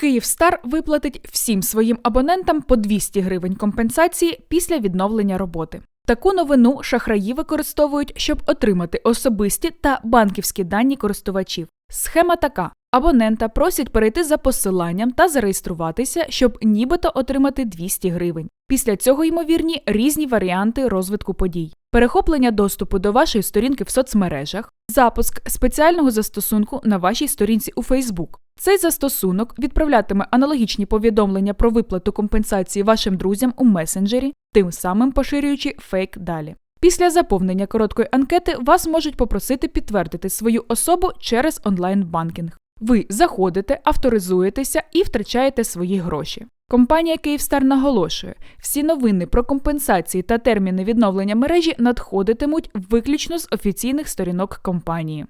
Київстар виплатить всім своїм абонентам по 200 гривень компенсації після відновлення роботи. Таку новину шахраї використовують, щоб отримати особисті та банківські дані користувачів. Схема така: абонента просять перейти за посиланням та зареєструватися, щоб нібито отримати 200 гривень. Після цього ймовірні різні варіанти розвитку подій. Перехоплення доступу до вашої сторінки в соцмережах, запуск спеціального застосунку на вашій сторінці у Facebook. Цей застосунок відправлятиме аналогічні повідомлення про виплату компенсації вашим друзям у месенджері, тим самим поширюючи фейк далі. Після заповнення короткої анкети вас можуть попросити підтвердити свою особу через онлайн-банкінг. Ви заходите, авторизуєтеся і втрачаєте свої гроші. Компанія Київстар наголошує, всі новини про компенсації та терміни відновлення мережі надходитимуть виключно з офіційних сторінок компанії.